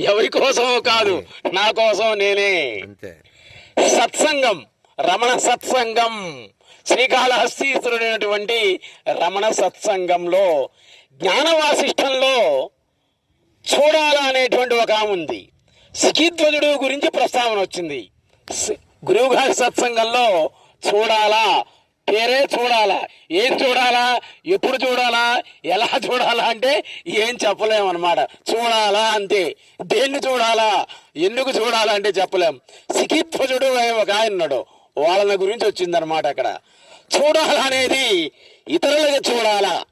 ఎవరి కోసమో కాదు నా కోసం నేనే. సత్సంగం రమణ సత్సంగం. శ్రీకాళహస్తీశ్వరుడైనటువంటి రమణ సత్సంగంలో జ్ఞానవాసిష్టంలో చూడాల అనేటువంటి ఒక ఆమె ఉంది. సికిధ్వజుడు గురించి ప్రస్తావన వచ్చింది. గురువుగారి సత్సంగంలో చూడాలా? పేరే చూడాలా. ఏం చూడాలా? ఎప్పుడు చూడాలా? ఎలా చూడాలా అంటే ఏం చెప్పలేమన్నమాట. చూడాలా అంతే. దేన్ని చూడాలా? ఎందుకు చూడాలా అంటే చెప్పలేం. సికిధ్వజుడు అనే ఒక ఆయన్నాడు ఉన్నాడు. వాళ్ళని గురించి వచ్చిందనమాట అక్కడ. చూడాలనేది ఇతరులుగా చూడాలా.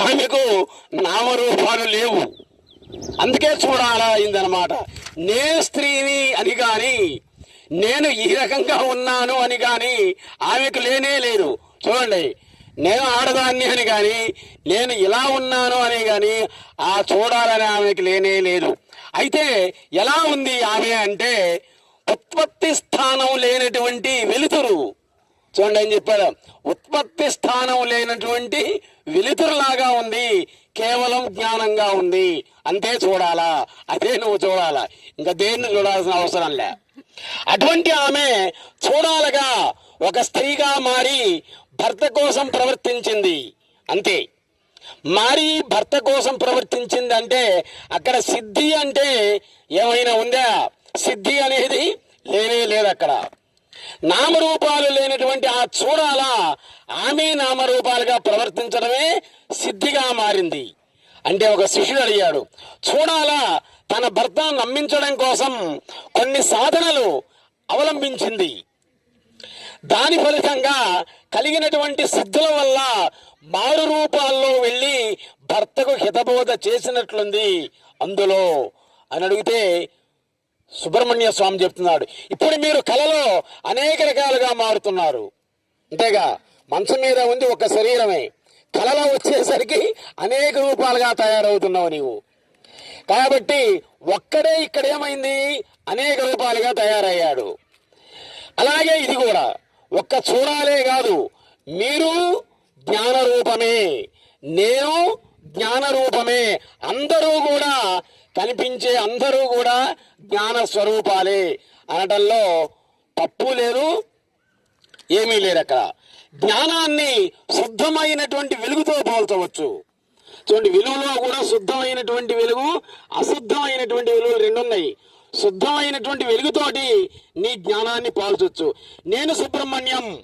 ఆమెకు నామరూపాలు లేవు. అందుకే చూడాలా అయిందనమాట నే స్త్రీని అని కానీ నేను ఈ రకంగా ఉన్నాను అని కానీ ఆమెకు లేనే లేదు. చూడండి నేను ఆడదాన్ని అని కానీ నేను ఇలా ఉన్నాను అని కానీ ఆ చూడాలని ఆమెకి లేనే లేదు. అయితే ఎలా ఉంది ఆమె అంటే ఉత్పత్తి స్థానం లేనటువంటి వెలుతురు. చూడండి అని చెప్పాడు? ఉత్పత్తి స్థానం లేనటువంటి వెలుతురులాగా ఉంది కేవలం జ్ఞానంగా ఉంది. అంతే చూడాలా? అదే నువ్వు చూడాలా? ఇంకా దేన్ని చూడాల్సిన అవసరం లే. అటువంటి ఆమె చూడాలగా ఒక స్త్రీగా మారి భర్త కోసం ప్రవర్తించింది. అంతే. మారి భర్త కోసం ప్రవర్తించింది అంటే అక్కడ సిద్ధి అంటే ఏమైనా ఉందా? సిద్ధి అనేది లేనే లేదు అక్కడ. నామరూపాలు లేనటువంటి ఆ చూడాల ఆమె నామరూపాలుగా ప్రవర్తించడమే సిద్ధిగా మారింది. అంటే ఒక శిష్యుడు అడిగాడు చూడాలా? తన భర్త నమ్మించడం కోసం కొన్ని సాధనలు అవలంబించింది. దాని ఫలితంగా కలిగినటువంటి సిద్ధుల వల్ల మారు రూపాల్లో వెళ్ళి భర్తకు హితబోధ చేసినట్లుంది అందులో. అని అడిగితే సుబ్రహ్మణ్య స్వామి చెప్తున్నాడు ఇప్పుడు మీరు కళలో అనేక రకాలుగా మారుతున్నారు. అంతేగా మంచం మీద ఉంది ఒక శరీరమే. కళలో వచ్చేసరికి అనేక రూపాలుగా తయారవుతున్నావు నీవు. కాబట్టి ఒక్కడే ఇక్కడ ఏమైంది అనేక రూపాలుగా తయారయ్యాడు. అలాగే ఇది కూడా. ఒక్క చూడాలే కాదు. మీరు జ్ఞాన రూపమే నేను జ్ఞాన రూపమే అందరూ కూడా కనిపించే అందరూ కూడా జ్ఞాన స్వరూపాలే అనటంలో తప్పు లేదు ఏమీ లేదు అక్కడ జ్ఞానాన్ని శుద్ధమైనటువంటి వెలుగుతో పోల్చవచ్చు. చూడండి వెలుగులో కూడా శుద్ధమైనటువంటి వెలుగు అశుద్ధమైనటువంటి వెలుగులు రెండు ఉన్నాయి శుద్ధమైనటువంటి వెలుగుతోటి నీ జ్ఞానాన్ని పాల్చొచ్చు. నేను సుబ్రహ్మణ్యం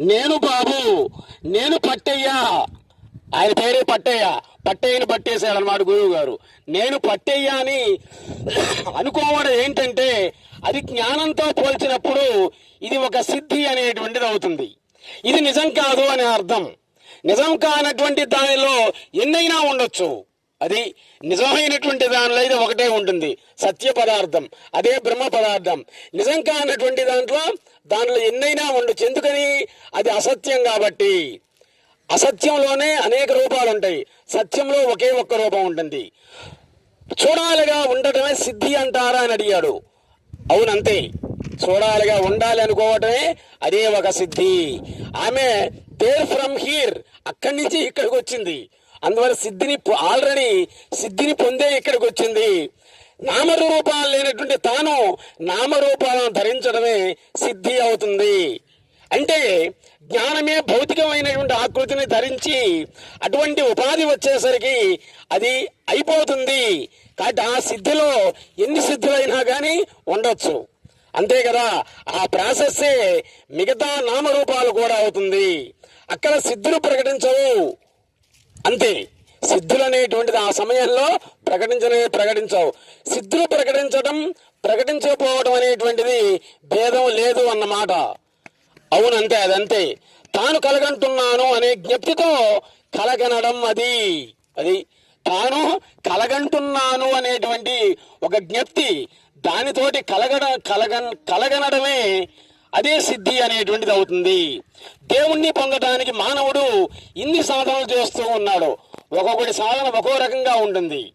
నేను బాబు నేను పట్టయ్య. ఆయన పేరే పట్టయ్య. పట్టయ్యని పట్టేశాడు అనమాట గురువు గారు నేను పట్టయ్య అని అనుకోవడం ఏంటంటే అది జ్ఞానంతో పోల్చినప్పుడు ఇది ఒక సిద్ధి అనేటువంటిది అవుతుంది. ఇది నిజం కాదు అనే అర్థం. నిజం కానటువంటి దానిలో ఎన్నైనా ఉండొచ్చు. అది నిజమైనటువంటి దానిలో ఇది ఒకటే ఉంటుంది. సత్య పదార్థం. అదే బ్రహ్మ పదార్థం. నిజం కానటువంటి దాంట్లో దానిలో ఎన్నైనా ఉండొచ్చు. ఎందుకని? అది అసత్యం కాబట్టి. అసత్యంలోనే అనేక రూపాలు ఉంటాయి. సత్యంలో ఒకే ఒక్క రూపం ఉంటుంది. చూడాలిగా ఉండటమే సిద్ధి అంటారా అని అడిగాడు. అవునంతే. చూడాలిగా ఉండాలి అనుకోవటమే అదే ఒక సిద్ధి. ఆమె దేర్ ఫ్రమ్ హీర్ అక్కడి నుంచి ఇక్కడికి వచ్చింది. అందువల్ల సిద్ధిని ఆల్రెడీ సిద్ధిని పొందే ఇక్కడికి వచ్చింది. నామరూపాలు లేనటువంటి తాను నామరూపాలను ధరించడమే సిద్ధి అవుతుంది. అంటే జ్ఞానమే భౌతికమైనటువంటి ఆకృతిని ధరించి అటువంటి ఉపాధి వచ్చేసరికి అది అయిపోతుంది. కాబట్టి ఆ సిద్ధిలో ఎన్ని సిద్ధులైనా కానీ ఉండొచ్చు. అంతే కదా ఆ ప్రాసెస్సే మిగతా నామరూపాలు కూడా అవుతుంది. అక్కడ సిద్ధులు ప్రకటించవు. అంతే. సిద్ధులు అనేటువంటిది ఆ సమయంలో ప్రకటించనే ప్రకటించవు. సిద్ధులు ప్రకటించడం ప్రకటించకపోవడం అనేటువంటిది భేదం లేదు అన్నమాట. అవునంతే అదంతే. తాను కలగంటున్నాను అనే జ్ఞప్తితో కలగనడం అది. అది తాను కలగంటున్నాను అనేటువంటి ఒక జ్ఞప్తి దానితోటి కలగడం కలగ కలగనడమే అదే సిద్ధి అనేటువంటిది అవుతుంది. దేవుణ్ణి పొందడానికి మానవుడు ఇన్ని సాధనలు చేస్తూ ఉన్నాడు. ఒక్కొక్కటి సాధన ఒక్కో రకంగా ఉంటుంది.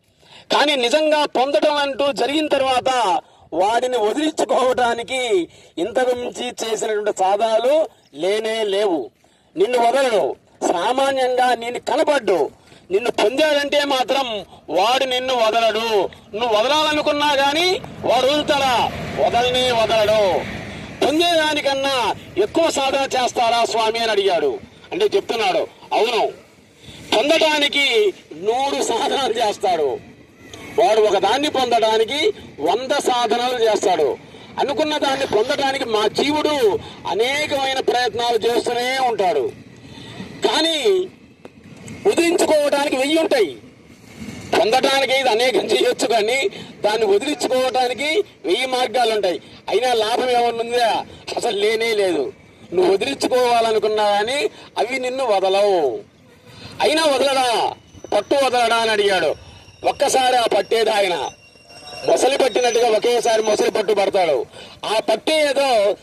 కానీ నిజంగా పొందడం అంటూ జరిగిన తర్వాత వాడిని వదిలించుకోవడానికి ఇంతకు మించి చేసినటువంటి సాధనలు లేనే లేవు. నిన్ను వదలడు. సామాన్యంగా నేను కనపడ్డు. నిన్ను పొందాడంటే మాత్రం వాడు నిన్ను వదలడు. నువ్వు వదలాలనుకున్నా కానీ వాడు వదులుతాడా? వదలనే వదలడు. పొందేదానికన్నా ఎక్కువ సాధన చేస్తారా స్వామి అని అడిగాడు. అంటే చెప్తున్నాడు అవును. పొందడానికి నూరు సాధనలు చేస్తాడు. వాడు ఒక దాన్ని పొందడానికి వంద సాధనలు చేస్తాడు. అనుకున్న దాన్ని పొందడానికి మా జీవుడు అనేకమైన ప్రయత్నాలు చేస్తూనే ఉంటాడు. కానీ వదిలించుకోవడానికి వెయ్యి ఉంటాయి. పొందడానికి ఇది అనేకం చేయొచ్చు కానీ దాన్ని వదిలించుకోవడానికి వెయ్యి మార్గాలు ఉంటాయి. అయినా లాభం ఏమన్నా అసలు లేనే లేదు. నువ్వు వదిలించుకోవాలనుకున్నా కానీ అవి నిన్ను వదలవు. అయినా వదలడా పట్టు వదలడా అని అడిగాడు. ఒక్కసారి ఆ పట్టేది ఆయన మొసలి పట్టినట్టుగా ఒకేసారి మొసలి పట్టు పడతాడు. ఆ పట్టే ఏదో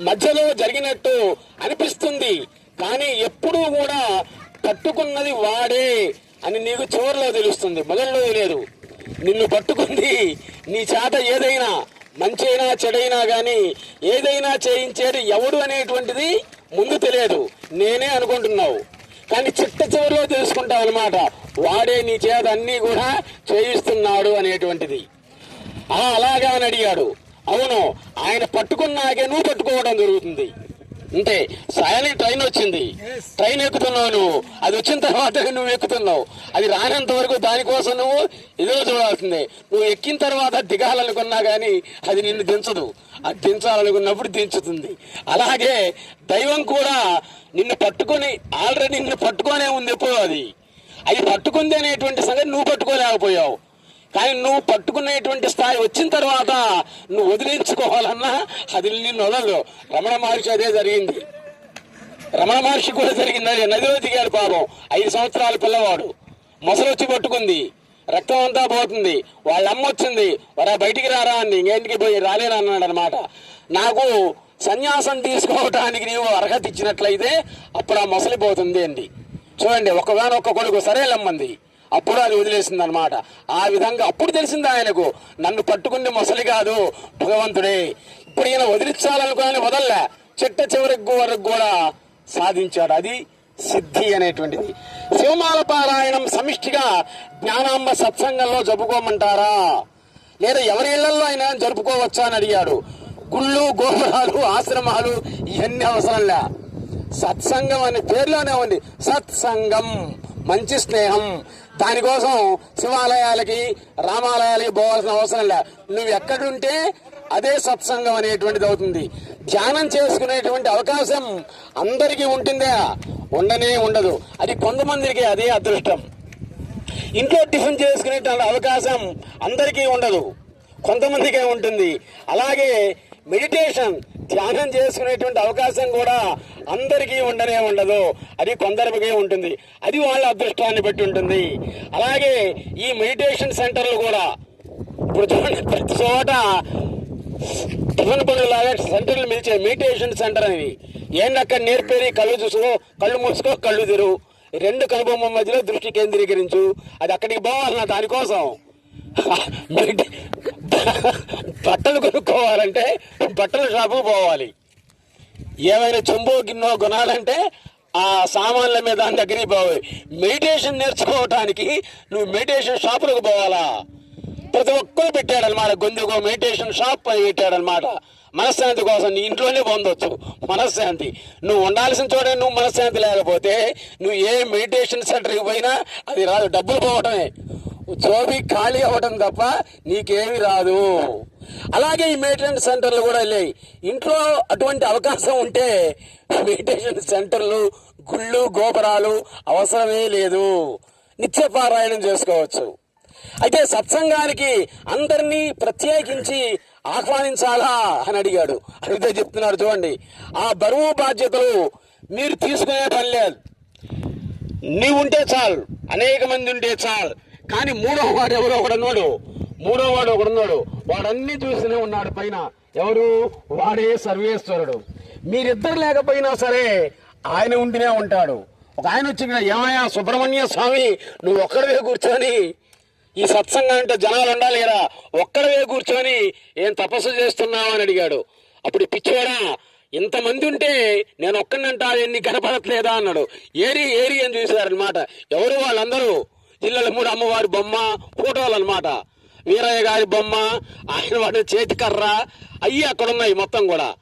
మధ్యలో జరిగినట్టు అనిపిస్తుంది. కానీ ఎప్పుడూ కూడా పట్టుకున్నది వాడే. అని నీకు చివరిలో తెలుస్తుంది. మొదల్లో లేదు నిన్ను పట్టుకుంది నీ చేత ఏదైనా మంచైనా చెడైనా కానీ ఏదైనా చేయించేది ఎవడు అనేటువంటిది ముందు తెలియదు. నేనే అనుకుంటున్నావు. కానీ చిట్ట చివరిలో తెలుసుకుంటావు అనమాట వాడే నీ చేత అన్నీ కూడా చేయిస్తున్నాడు అనేటువంటిది. ఆ అలాగా అని అడిగాడు. అవును ఆయన పట్టుకున్నాకే నువ్వు పట్టుకోవడం జరుగుతుంది. అంతే సాయని ట్రైన్ వచ్చింది. ట్రైన్ ఎక్కుతున్నావు నువ్వు. అది వచ్చిన తర్వాత నువ్వు ఎక్కుతున్నావు. అది రానంత వరకు దానికోసం నువ్వు ఎదురు చూడాల్సిందే. నువ్వు ఎక్కిన తర్వాత దిగాలనుకున్నా కానీ అది నిన్ను దించదు. అది దించాలనుకున్నప్పుడు దించుతుంది. అలాగే దైవం కూడా నిన్ను పట్టుకొని ఆల్రెడీ నిన్ను పట్టుకొనే ఉంది ఎప్పుడో అది? అది పట్టుకుంది అనేటువంటి సంగతి నువ్వు పట్టుకోలేకపోయావు. కానీ నువ్వు పట్టుకునేటువంటి స్థాయి వచ్చిన తర్వాత నువ్వు వదిలించుకోవాలన్నా అది నిన్ను వదలదు. రమణ మహర్షి అదే జరిగింది. రమణ మహర్షి కూడా జరిగింది. అదే నదిలో దిగాడు పాపం. ఐదు సంవత్సరాల పిల్లవాడు. మొసలు వచ్చి పట్టుకుంది. రక్తం అంతా పోతుంది. వాళ్ళ అమ్మ వచ్చింది. వరా బయటికి రారా అని ఇంకేంటికి పోయి రాలేను అన్నాడు అనమాట నాకు సన్యాసం తీసుకోవటానికి నీవు అర్హత ఇచ్చినట్లయితే అప్పుడు ఆ మొసలి పోతుంది అండి చూడండి ఒక్కగానొక్క కొడుకు సరేలమ్మంది. అప్పుడు అది వదిలేసింది అనమాట ఆ విధంగా అప్పుడు తెలిసింది ఆయనకు నన్ను పట్టుకుంది మొసలి కాదు భగవంతుడే. ఇప్పుడు ఈయన వదిలించాలనుకుని వదల్లా. చెట్ట చివరికి వరకు కూడా సాధించాడు. అది సిద్ధి అనేటువంటిది. శివమాల పారాయణం సమిష్టిగా జ్ఞానాంబ సత్సంగంలో జరుపుకోమంటారా? లేదా ఎవరి ఇళ్ళలో అయినా జరుపుకోవచ్చా? అని అడిగాడు. గుళ్ళు గోపురాలు ఆశ్రమాలు ఇవన్నీ అవసరంలే. సత్సంగం అనే పేర్లోనే ఉంది. సత్సంగం మంచి స్నేహం. దానికోసం శివాలయాలకి రామాలయాలకి పోవాల్సిన అవసరం లే. నువ్వు ఎక్కడుంటే అదే సత్సంగం అనేటువంటిది అవుతుంది. ధ్యానం చేసుకునేటువంటి అవకాశం అందరికీ ఉంటుందా. ఉండనే ఉండదు. అది కొంతమందికి అదే అదృష్టం. ఇంట్లో టిఫిన్ చేసుకునేటువంటి అవకాశం అందరికీ ఉండదు. కొంతమందికే ఉంటుంది. అలాగే మెడిటేషన్ ధ్యానం చేసుకునేటువంటి అవకాశం కూడా అందరికీ ఉండనే ఉండదు. అది కొందరికి ఉంటుంది. అది వాళ్ళ అదృష్టాన్ని బట్టి ఉంటుంది. అలాగే ఈ మెడిటేషన్ సెంటర్లు కూడా ఇప్పుడు చూడండి ప్రతి చోట టిఫిన్ పనులాగా లాగా సెంటర్లు మిలిచే మెడిటేషన్ సెంటర్ అని ఏంటి అక్కడ కళ్ళు చూసుకో కళ్ళు మూసుకో కళ్ళు తెరువు రెండు కనుబొమ్మ మధ్యలో దృష్టి కేంద్రీకరించు. అది అక్కడికి పోవాలన్న దానికోసం. బట్టలు కొనుక్కోవాలంటే బట్టల షాపు పోవాలి. ఏమైనా చెంబో గిన్నో కొనాలంటే ఆ సామాన్ల మీద దాని దగ్గరికి పోవాలి. మెడిటేషన్ నేర్చుకోవటానికి నువ్వు మెడిటేషన్ షాపులకు పోవాలా? ప్రతి ఒక్కరు పెట్టాడనమాట. గొంతుకో మెడిటేషన్ షాప్ అని పెట్టాడనమాట. మనశ్శాంతి కోసం నీ ఇంట్లోనే పొందొచ్చు. మనశ్శాంతి. నువ్వు ఉండాల్సిన చోట నువ్వు మనశ్శాంతి లేకపోతే నువ్వు ఏ మెడిటేషన్ సెంటర్కి పోయినా అది రాదు. డబ్బులు పోవటమే. చోబి ఖాళీ అవ్వటం తప్ప నీకేమీ రాదు. అలాగే ఈ మెడిటేషన్ సెంటర్లు కూడా లేవు ఇంట్లో అటువంటి అవకాశం ఉంటే మెడిటేషన్ సెంటర్లు గుళ్ళు గోపురాలు అవసరమే లేదు. నిత్య పారాయణం చేసుకోవచ్చు. అయితే సత్సంగానికి అందరినీ ప్రత్యేకించి ఆహ్వానించాలా అని అడిగాడు. అడిగితే చెప్తున్నాడు చూడండి. ఆ బరువు బాధ్యతలు మీరు తీసుకునే పని లేదు. నీవు ఉంటే చాలు. అనేక మంది ఉంటే చాలు. కానీ మూడో వాడు ఎవరో ఒకడున్నాడు మూడో వాడు ఒకడున్నాడు వాడన్నీ చూస్తూనే ఉన్నాడు పైన. ఎవరు? వాడే సర్వేశ్వరుడు. మీరిద్దరు లేకపోయినా సరే ఆయన ఉంటూనే ఉంటాడు. ఒక ఆయన వచ్చి ఏమయ్యా సుబ్రహ్మణ్య స్వామి నువ్వు ఒక్కడవే కూర్చొని ఈ సత్సంగం అంటే జనాలు ఉండాలి కదా ఒక్కడవే కూర్చొని ఏం తపస్సు చేస్తున్నావు? అని అడిగాడు. అప్పుడు పిచ్చివాడా పిచ్చోడా ఇంతమంది ఉంటే నేను ఒక్కడినంటా ఎన్ని కనపడట్లేదా? అన్నాడు. ఏరి ఏరి అని చూశారనమాట ఎవరు? వాళ్ళందరూ జిల్లాల మూడు అమ్మవారి బొమ్మ ఫోటోలు అనమాట వీరయ్య గారి బొమ్మ ఆయన వాడి చేతికర్ర అయ్యి అక్కడ ఉన్నాయి మొత్తం కూడా.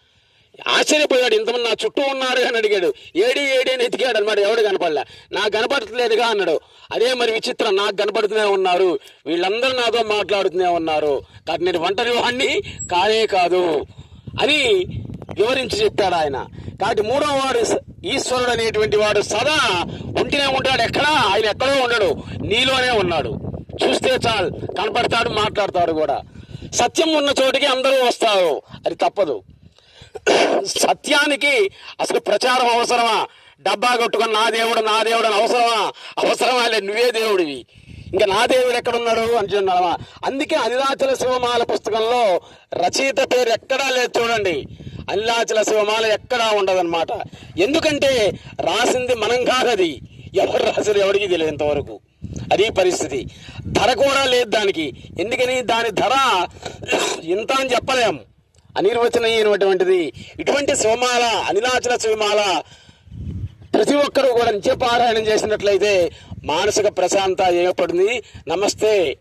ఆశ్చర్యపోయాడు ఇంతమంది నా చుట్టూ ఉన్నారు అని అడిగాడు. ఏడి ఏడి అని ఎతికాడు అనమాట ఎవడు కనపడలే. నాకు కనపడట్లేదుగా అన్నాడు. అదే మరి విచిత్రం నాకు కనపడుతూనే ఉన్నారు. వీళ్ళందరూ నాతో మాట్లాడుతూనే ఉన్నారు. కాబట్టి నేను ఒంటరి వాడిని కానే కాదు. అని వివరించి చెప్పాడు ఆయన. కాబట్టి మూడో వాడు ఈశ్వరుడు అనేటువంటి వాడు సదా ఉంటేనే ఉంటాడు. ఎక్కడా? ఆయన ఎక్కడో ఉండడు. నీలోనే ఉన్నాడు. చూస్తే చాలు. కనపడతాడు మాట్లాడతాడు కూడా. సత్యం ఉన్న చోటికి అందరూ వస్తారు. అది తప్పదు. సత్యానికి అసలు ప్రచారం అవసరమా? డబ్బా కొట్టుకుని నా దేవుడు నా దేవుడు అని అవసరమా? అవసరమా లేదు నువ్వే దేవుడివి. ఇంకా నా దేవుడు ఎక్కడున్నాడు అంటున్నావా అందుకే అనిరాచల శివమాల పుస్తకంలో రచయిత పేరు ఎక్కడా లేదు చూడండి. అల్లాచల శివమాల ఎక్కడా ఉండదన్నమాట. ఎందుకంటే రాసింది మనం కాదది. ఎవరు రాసారు ఎవరికి తెలియదు ఇంతవరకు. అది పరిస్థితి. ధర కూడా లేదు దానికి. ఎందుకని దాని ధర ఇంత అని చెప్పలేము. అనిర్వచనీయమైనటువంటిది. ఇటువంటి శివమాల అనిలాచల శివమాల ప్రతి ఒక్కరూ కూడా నిత్యపారాయణం చేసినట్లయితే మానసిక ప్రశాంత ఏర్పడింది. నమస్తే.